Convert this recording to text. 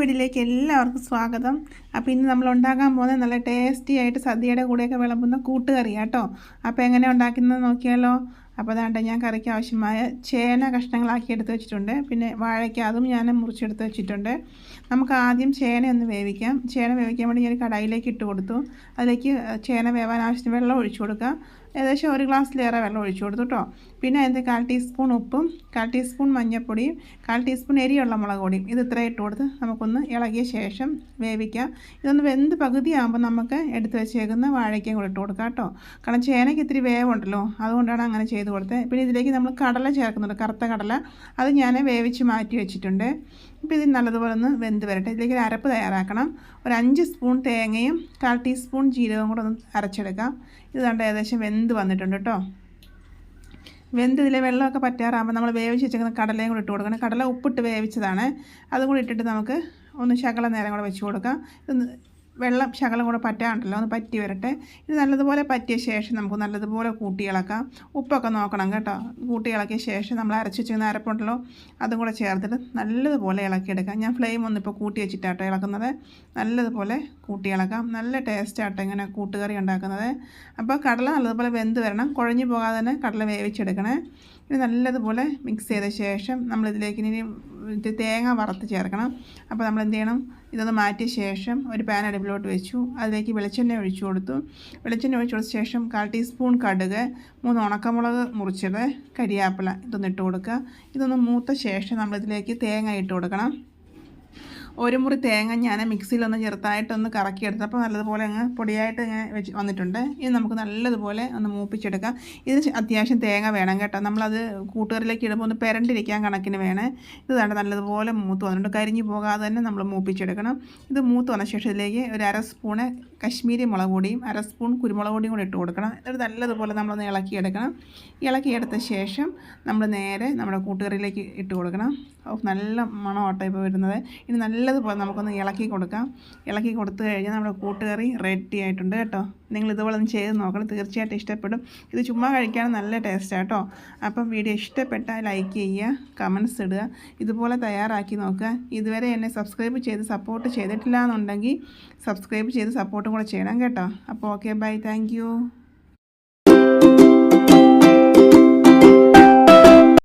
വീട്ടിലേക്ക് എല്ലാവർക്കും സ്വാഗതം. അപ്പോൾ ഇന്ന് നമ്മൾ ഉണ്ടാക്കാൻ പോകുന്നത് നല്ല ടേസ്റ്റി ആയിട്ട് സദ്യയുടെ കൂടെയൊക്കെ വിളമ്പുന്ന കൂട്ടുകറി കേട്ടോ അപ്പോൾ എങ്ങനെ ഉണ്ടാക്കുന്നത് നോക്കിയാലോ. അപ്പോൾ അതാണ്ട് ഞാൻ കറിക്ക് ആവശ്യമായ ചേന കഷ്ണങ്ങളാക്കി എടുത്ത് വെച്ചിട്ടുണ്ട്. പിന്നെ വാഴയ്ക്ക അതും ഞാൻ മുറിച്ചെടുത്ത് വെച്ചിട്ടുണ്ട്. നമുക്ക് ആദ്യം ചേന ഒന്ന് വേവിക്കാം. ചേന വേവിക്കാൻ വേണ്ടി ഞാൻ കടായിലേക്ക് ഇട്ട് കൊടുത്തു. അതിലേക്ക് ചേന വേവാൻ ആവശ്യത്തിന് വെള്ളം ഒഴിച്ചു കൊടുക്കുക. ഏകദേശം ഒരു ഗ്ലാസ്സിലേറെ വെള്ളം ഒഴിച്ചു കൊടുത്തു കേട്ടോ പിന്നെ അതിന്റെ കാൽ ടീസ്പൂൺ ഉപ്പും കാൽ ടീസ്പൂൺ മഞ്ഞൾപ്പൊടിയും കാൽ ടീസ്പൂൺ എരിയുള്ള മുളക് പൊടിയും ഇത് ഇത്ര ഇട്ട് കൊടുത്ത് നമുക്കൊന്ന് ഇളകിയ ശേഷം വേവിക്കാം. ഇതൊന്ന് വെന്ത് പകുതിയാകുമ്പോൾ നമുക്ക് എടുത്ത് വെച്ചേക്കുന്ന വാഴയ്ക്കും കൂടെ ഇട്ട് കൊടുക്കാം കേട്ടോ കാരണം ചേനയ്ക്ക് ഇത്തിരി വേവുണ്ടല്ലോ അതുകൊണ്ടാണ് അങ്ങനെ ചെയ്ത് കൊടുത്ത്. പിന്നെ ഇതിലേക്ക് നമ്മൾ കടല ചേർക്കുന്നുണ്ട്. കറുത്ത കടല. അത് ഞാൻ വേവിച്ച് മാറ്റി വെച്ചിട്ടുണ്ട്. ഇപ്പോൾ ഇത് നല്ലതുപോലെ ഒന്ന് വെന്ത് വരട്ടെ. ഇതിലേക്ക് ഒരു അരപ്പ് തയ്യാറാക്കണം. ഒരു അഞ്ച് സ്പൂൺ തേങ്ങയും കാൽ ടീസ്പൂൺ ജീരകവും കൂടെ ഒന്ന് അരച്ചെടുക്കാം. ഇത് കണ്ട് ഏകദേശം വെന്ത് വന്നിട്ടുണ്ട് കേട്ടോ. വെന്ത് ഇതിലെ വെള്ളമൊക്കെ പറ്റാറാകുമ്പോൾ നമ്മൾ വേവിച്ച് വെച്ചേക്കുന്ന കടലയും കൂടി ഇട്ട് കൊടുക്കണം. കടല ഉപ്പിട്ട് വേവിച്ചതാണ്. അതും കൂടി ഇട്ടിട്ട് നമുക്ക് ഒന്ന് ശകല നേരം കൂടെ വെച്ച് കൊടുക്കാം. വെള്ളം ശകലം കൂടെ പറ്റാണ്ടല്ലോ ഒന്ന് പറ്റി വരട്ടെ. ഇത് നല്ലതുപോലെ പറ്റിയ ശേഷം നമുക്ക് നല്ലതുപോലെ കൂട്ടി ഇളക്കാം. ഉപ്പൊക്കെ നോക്കണം കേട്ടോ. കൂട്ടി ഇളക്കിയ ശേഷം നമ്മൾ അരച്ച് വെച്ചിരുന്ന അരപ്പുണ്ടല്ലോ അതും കൂടെ ചേർത്തിട്ട് നല്ലതുപോലെ ഇളക്കിയെടുക്കാം. ഞാൻ ഫ്ലെയിം ഒന്നും ഇപ്പോൾ കൂട്ടി വെച്ചിട്ടാട്ടോ ഇളക്കുന്നത്. നല്ലതുപോലെ കൂട്ടി ഇളക്കാം. നല്ല ടേസ്റ്റാട്ടോ ഇങ്ങനെ കൂട്ടുകറി ഉണ്ടാക്കുന്നത്. അപ്പോൾ കടല നല്ലതുപോലെ വെന്ത് വരണം. കുഴഞ്ഞു പോകാതെ തന്നെ കടല വേവിച്ചെടുക്കണേ. ഇത് നല്ലതുപോലെ മിക്സ് ചെയ്ത ശേഷം നമ്മളിതിലേക്ക് ഇനി തേങ്ങ വറുത്ത് ചേർക്കണം. അപ്പോൾ നമ്മൾ എന്ത് ചെയ്യണം ഇതൊന്ന് മാറ്റിയ ശേഷം ഒരു പാൻ അടുപ്പിലോട്ട് വെച്ചു. അതിലേക്ക് വെളിച്ചെണ്ണ ഒഴിച്ചു കൊടുത്തു. വെളിച്ചെണ്ണ ഒഴിച്ചു കൊടുത്ത ശേഷം കാൽ ടീസ്പൂൺ കടുക് മൂന്ന് ഉണക്കമുളക് മുറിച്ചത് കരിയാപ്പില ഇതൊന്ന് ഇട്ട് കൊടുക്കുക. ഇതൊന്ന് മൂത്ത ശേഷം നമ്മളിതിലേക്ക് തേങ്ങ ഇട്ട് കൊടുക്കണം. ഒരു മുറി തേങ്ങ ഞാൻ മിക്സിയിലൊന്ന് ചെറുതായിട്ടൊന്ന് കറക്കിയെടുത്തപ്പോൾ നല്ലതുപോലെ അങ്ങ് പൊടിയായിട്ട് ഇങ്ങനെ വെച്ച് വന്നിട്ടുണ്ട്. ഇത് നമുക്ക് നല്ലതുപോലെ ഒന്ന് മൂപ്പിച്ചെടുക്കാം. ഇത് അത്യാവശ്യം തേങ്ങ വേണം കേട്ടോ. നമ്മളത് കൂട്ടുകാരിലേക്ക് ഇടുമ്പോൾ ഒന്ന് പെരണ്ടിരിക്കാൻ കണക്കിന് വേണേ. ഇത് വേണ്ട നല്ലതുപോലെ മൂത്ത് വന്നിട്ടുണ്ട്. കരിഞ്ഞു പോകാതെ തന്നെ നമ്മൾ മൂപ്പിച്ചെടുക്കണം. ഇത് മൂത്ത് വന്ന ശേഷം ഇതിലേക്ക് ഒരു അര സ്പൂണ് കശ്മീരി മുളക് പൊടിയും അര സ്പൂൺ കുരുമുളക് പൊടിയും കൂടി ഇട്ട് കൊടുക്കണം. ഇത് നല്ലതുപോലെ നമ്മളൊന്ന് ഇളക്കിയെടുക്കണം. ഇളക്കിയെടുത്ത ശേഷം നമ്മൾ നേരെ നമ്മുടെ കൂട്ടുകറിയിലേക്ക് ഇട്ട് കൊടുക്കണം. നല്ല മണമാട്ടോ ഇപ്പോൾ വരുന്നത്. ഇനി നല്ലതുപോലെ നമുക്കൊന്ന് ഇളക്കി കൊടുക്കാം. ഇളക്കി കൊടുത്തു കഴിഞ്ഞാൽ നമ്മുടെ കൂട്ടുകറി റെഡി ആയിട്ടുണ്ട് കേട്ടോ. നിങ്ങൾ ഇതുപോലെ ഒന്ന് ചെയ്ത് നോക്കണം. തീർച്ചയായിട്ടും ഇഷ്ടപ്പെടും. ഇത് ചുമ്മാ കഴിക്കാൻ നല്ല ടേസ്റ്റ് കേട്ടോ. അപ്പം വീഡിയോ ഇഷ്ടപ്പെട്ടാൽ ലൈക്ക് ചെയ്യുക കമൻസ് ഇടുക ഇതുപോലെ തയ്യാറാക്കി നോക്കുക. ഇതുവരെ എന്നെ സബ്സ്ക്രൈബ് ചെയ്ത് സപ്പോർട്ട് ചെയ്തിട്ടില്ല എന്നുണ്ടെങ്കിൽ സബ്സ്ക്രൈബ് ചെയ്ത് സപ്പോർട്ടും കൂടെ ചെയ്യണം കേട്ടോ. അപ്പോൾ ഓക്കെ ബൈ താങ്ക്